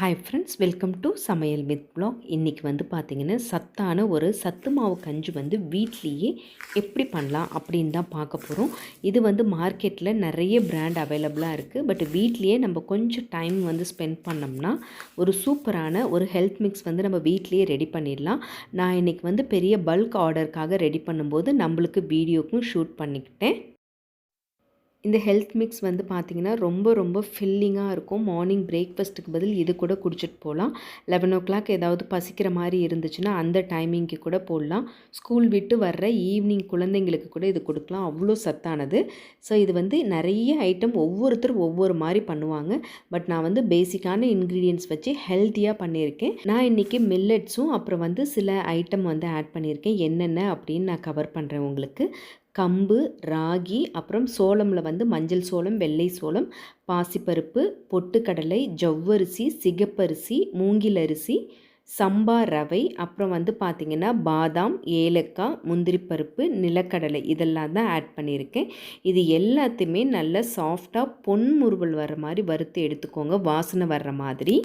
Hi friends welcome to சமையல் with blog இன்றைக்கி வந்து பார்த்திங்கன்னா சத்தான ஒரு சத்து மாவு கஞ்சி வந்து வீட்லேயே எப்படி பண்ணலாம் அப்படின்னு தான் பார்க்க போகிறோம் இது வந்து மார்க்கெட்டில் நிறைய பிராண்ட் அவைலபிளாக இருக்குது பட் வீட்லேயே நம்ம கொஞ்சம் டைம் வந்து ஸ்பெண்ட் பண்ணோம்னா ஒரு சூப்பரான ஒரு ஹெல்த் மிக்ஸ் வந்து நம்ம வீட்லேயே ரெடி பண்ணிடலாம். நான் இன்றைக்கி வந்து பெரிய பல்க் ஆர்டருக்காக ரெடி பண்ணும்போது நம்மளுக்கு வீடியோக்கும் ஷூட் பண்ணிக்கிட்டேன். இந்த ஹெல்த் மிக்ஸ் வந்து பார்த்திங்கன்னா ரொம்ப ரொம்ப ஃபில்லிங்காக இருக்கும். மார்னிங் பிரேக்ஃபாஸ்ட்டுக்கு பதில் இது கூட குடிச்சிட்டு போகலாம் லெவன் ஓ கிளாக் ஏதாவது பசிக்கிற மாதிரி இருந்துச்சுன்னா அந்த டைமிங்க்கு கூட போடலாம். ஸ்கூல் விட்டு வர்ற ஈவினிங் குழந்தைங்களுக்கு கூட இது கொடுக்கலாம். அவ்வளோ சத்தானது. ஸோ இது வந்து நிறைய ஐட்டம் ஒவ்வொருத்தரும் ஒவ்வொரு மாதிரி பண்ணுவாங்க. பட் நான் வந்து பேசிக்கான இன்க்ரீடியன்ஸ் வச்சு ஹெல்த்தியாக பண்ணியிருக்கேன். நான் இன்றைக்கி மில்லட்ஸும் அப்புறம் வந்து சில ஐட்டம் வந்து ஆட் பண்ணியிருக்கேன். என்னென்ன அப்படின்னு நான் கவர் பண்ணுறேன் உங்களுக்கு. கம்பு ராகி அப்புறம் சோளமில் வந்து மஞ்சள் சோளம் வெள்ளை சோளம் பாசிப்பருப்பு பொட்டுக்கடலை ஜவ்வரிசி சிகப்பரிசி மூங்கில் அரிசி சம்பா ரவை அப்புறம் வந்து பார்த்திங்கன்னா பாதாம் ஏலக்காய் முந்திரி பருப்பு நிலக்கடலை இதெல்லாம் தான் ஆட் பண்ணியிருக்கேன். இது எல்லாத்தையுமே நல்ல சாஃப்டாக பொன்முறுவல் வர மாதிரி வறுத்து எடுத்துக்கோங்க. வாசனை வர்ற மாதிரி.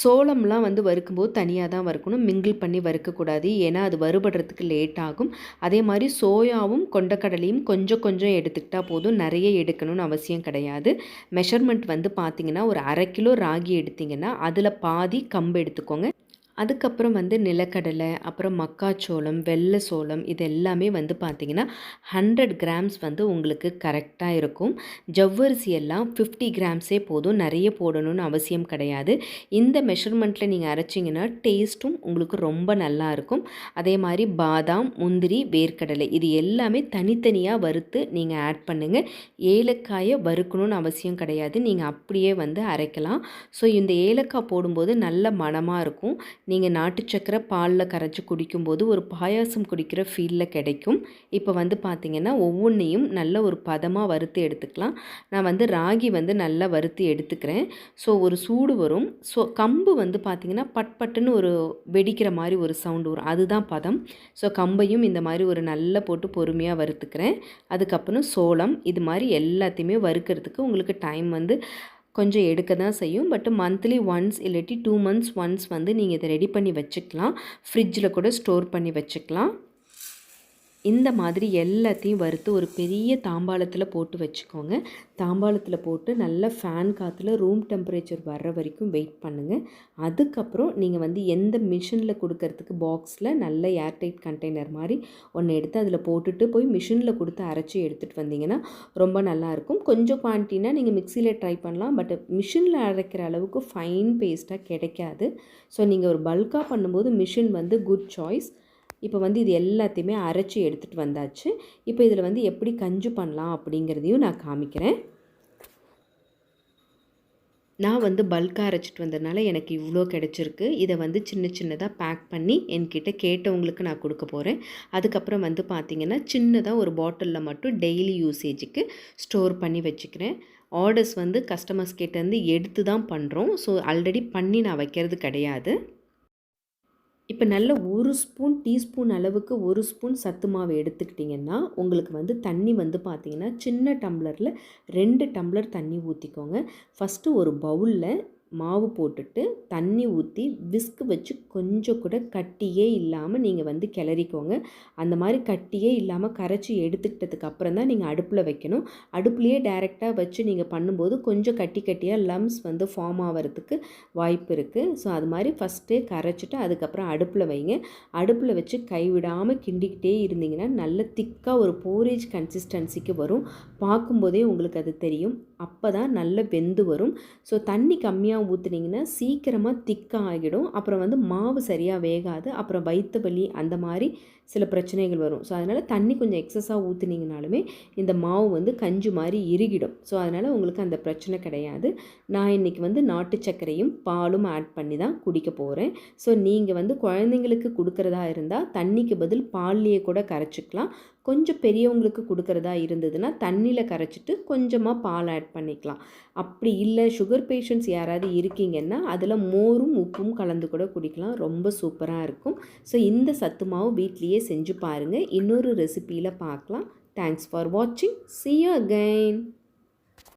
சோளம்லாம் வந்து வறுக்கும்போது தனியாக தான் வறுக்கணும். மிங்கிள் பண்ணி வறுக்கக்கூடாது. ஏன்னா அது வறுபடுறதுக்கு லேட் ஆகும். அதே மாதிரி சோயாவும் கொண்டக்கடலையும் கொஞ்சம் கொஞ்சம் எடுத்துக்கிட்டால் போதும். நிறைய எடுக்கணும்னு அவசியம் கிடையாது. மெஷர்மெண்ட் வந்து பார்த்திங்கன்னா ஒரு அரை கிலோ ராகி எடுத்திங்கன்னா அதில் பாதி கம்பு எடுத்துக்கோங்க. அதுக்கப்புறம் வந்து நிலக்கடலை அப்புறம் மக்காச்சோளம் வெள்ளை சோளம் இது எல்லாமே வந்து பார்த்திங்கன்னா ஹண்ட்ரட் கிராம்ஸ் வந்து உங்களுக்கு கரெக்டாக இருக்கும். ஜவ்வரிசி எல்லாம் ஃபிஃப்டி கிராம்ஸே போதும். நிறைய போடணும்னு அவசியம் கிடையாது. இந்த மெஷர்மெண்ட்டில் நீங்கள் அரைச்சிங்கன்னா டேஸ்ட்டும் உங்களுக்கு ரொம்ப நல்லா இருக்கும். அதே மாதிரி பாதாம் முந்திரி வேர்க்கடலை இது எல்லாமே தனித்தனியாக வறுத்து நீங்கள் ஆட் பண்ணுங்கள் ஏலக்காயை வறுக்கணும்னு அவசியம் கிடையாது. நீங்கள் அப்படியே வந்து அரைக்கலாம். ஸோ இந்த ஏலக்காய் போடும்போது நல்ல மனமாக இருக்கும். நீங்கள் நாட்டு சக்கரை பாலில் கரைச்சி குடிக்கும்போது ஒரு பாயாசம் குடிக்கிற ஃபீலில் கிடைக்கும். இப்போ வந்து பார்த்திங்கன்னா ஒவ்வொன்றையும் நல்ல ஒரு பதமாக வறுத்து எடுத்துக்கலாம். நான் வந்து ராகி வந்து நல்லா வறுத்து எடுத்துக்கிறேன். ஸோ ஒரு சூடு வரும். ஸோ கம்பு வந்து பார்த்திங்கன்னா பட் பட்டுன்னு ஒரு வெடிக்கிற மாதிரி ஒரு சவுண்டு வரும். அதுதான் பதம். ஸோ கம்பையும் இந்த மாதிரி ஒரு நல்ல போட்டு பொறுமையாக வறுத்துக்கிறேன். அதுக்கப்புறம் சோளம் இது மாதிரி எல்லாத்தையுமே வறுக்கிறதுக்கு உங்களுக்கு டைம் வந்து கொஞ்சம் எடுக்க தான் செய்யும். பட் மந்த்லி ஒன்ஸ் இல்லாட்டி டூ மந்த்ஸ் ஒன்ஸ் வந்து நீங்கள் இதை ரெடி பண்ணி வச்சுக்கலாம். ஃப்ரிட்ஜில் கூட ஸ்டோர் பண்ணி வச்சுக்கலாம். இந்த மாதிரி எல்லாத்தையும் வறுத்து ஒரு பெரிய தாம்பாளத்தில் போட்டு வச்சுக்கோங்க. தாம்பாளத்தில் போட்டு நல்ல ஃபேன் காற்றுல ரூம் டெம்பரேச்சர் வர்ற வரைக்கும் வெயிட் பண்ணுங்கள் அதுக்கப்புறம் நீங்கள் வந்து எந்த மிஷினில் கொடுக்கறதுக்கு பாக்ஸில் நல்ல ஏர்டைட் கண்டெய்னர் மாதிரி ஒன்று எடுத்து அதில் போட்டுட்டு போய் மிஷினில் கொடுத்து அரைச்சி எடுத்துகிட்டு வந்தீங்கன்னா ரொம்ப நல்லாயிருக்கும் கொஞ்சம் குவான்டினா நீங்கள் மிக்சியில் ட்ரை பண்ணலாம். பட் மிஷினில் அரைக்கிற அளவுக்கு ஃபைன் பேஸ்ட்டாக கிடைக்காது. ஸோ நீங்கள் ஒரு பல்காக பண்ணும்போது மிஷின் வந்து குட் சாய்ஸ் இப்போ வந்து இது எல்லாத்தையுமே அரைச்சி எடுத்துகிட்டு வந்தாச்சு. இப்போ இதில் வந்து எப்படி கஞ்சு பண்ணலாம் அப்படிங்கிறதையும் நான் காமிக்கிறேன். நான் வந்து பல்காக அரைச்சிட்டு வந்ததுனால எனக்கு இவ்வளோ கிடச்சிருக்கு. இதை வந்து சின்ன சின்னதாக பேக் பண்ணி என்கிட்ட கேட்டவங்களுக்கு நான் கொடுக்க போகிறேன் அதுக்கப்புறம் வந்து பார்த்திங்கன்னா சின்னதாக ஒரு பாட்டிலில் மட்டும் டெய்லி யூசேஜுக்கு ஸ்டோர் பண்ணி வச்சுக்கிறேன். ஆர்டர்ஸ் வந்து கஸ்டமர்ஸ் கிட்டேருந்து எடுத்து தான் பண்ணுறோம் ஸோ ஆல்ரெடி பண்ணி நான் வைக்கிறது கிடையாது. இப்போ நல்ல ஒரு ஸ்பூன் டீஸ்பூன் அளவுக்கு ஒரு ஸ்பூன் சத்து மாவு எடுத்துக்கிட்டிங்கன்னா உங்களுக்கு வந்து தண்ணி வந்து பார்த்திங்கன்னா சின்ன டம்ளரில் ரெண்டு டம்ளர் தண்ணி ஊற்றிக்கோங்க ஃபஸ்ட்டு ஒரு பவுலில் மாவு போட்டுட்டு தண்ணி ஊற்றி விஸ்க் வச்சு கொஞ்சம் கூட கட்டியே இல்லாமல் நீங்கள் வந்து கிளறிக்கோங்க. அந்த மாதிரி கட்டியே இல்லாமல் கரைச்சி எடுத்துக்கிட்டதுக்கு அப்புறம் தான் நீங்கள் அடுப்பில் வைக்கணும். அடுப்புலேயே டைரெக்டாக வச்சு நீங்கள் பண்ணும்போது கொஞ்சம் கட்டி கட்டியாக லம்ஸ் வந்து ஃபார்ம் ஆகிறதுக்கு வாய்ப்பு இருக்குது ஸோ அது மாதிரி ஃபஸ்ட்டே கரைச்சிட்டு அதுக்கப்புறம் அடுப்பில் வைங்க. அடுப்பில் வச்சு கைவிடாமல் கிண்டிக்கிட்டே இருந்தீங்கன்னா நல்ல திக்காக ஒரு போரேஜ் கன்சிஸ்டன்சிக்கு வரும். பார்க்கும்போதே உங்களுக்கு அது தெரியும். அப்போ தான் நல்ல வெந்து வரும். ஸோ தண்ணி கம்மியாக ஊற்றுனீங்கன்னா சீக்கிரமாக திக்காக ஆகிடும். அப்புறம் வந்து மாவு சரியாக வேகாது. அப்புறம் வயிற்று வலி அந்த மாதிரி சில பிரச்சனைகள் வரும். ஸோ அதனால் தண்ணி கொஞ்சம் எக்ஸஸாக ஊற்றுனீங்கனாலுமே இந்த மாவு வந்து கஞ்சு மாதிரி இறுகிடும். ஸோ அதனால் உங்களுக்கு அந்த பிரச்சனை கிடையாது. நான் இன்றைக்கி வந்து நாட்டு சர்க்கரையும் பாலும் ஆட் பண்ணி தான் குடிக்க போகிறேன் ஸோ நீங்கள் வந்து குழந்தைங்களுக்கு கொடுக்குறதா இருந்தால் தண்ணிக்கு பதில் பால்லையே கூட கரைச்சிக்கலாம். கொஞ்சம் பெரியவங்களுக்கு கொடுக்குறதா இருந்ததுன்னா தண்ணியில் கரைச்சிட்டு கொஞ்சமாக பால் ஆட் பண்ணிக்கலாம். அப்படி இல்லை சுகர் பேஷண்ட்ஸ் யாராவது இருக்கீங்கன்னா அதில் மோரும் உப்பும் கலந்து கூட குடிக்கலாம். ரொம்ப சூப்பராக இருக்கும். ஸோ இந்த சத்து மாவு வீட்லேயே செஞ்சு பாருங்கள் இன்னொரு ரெசிப்பியில் பார்க்கலாம் தேங்க்ஸ் ஃபார் வாட்சிங் சி யூ அகைன்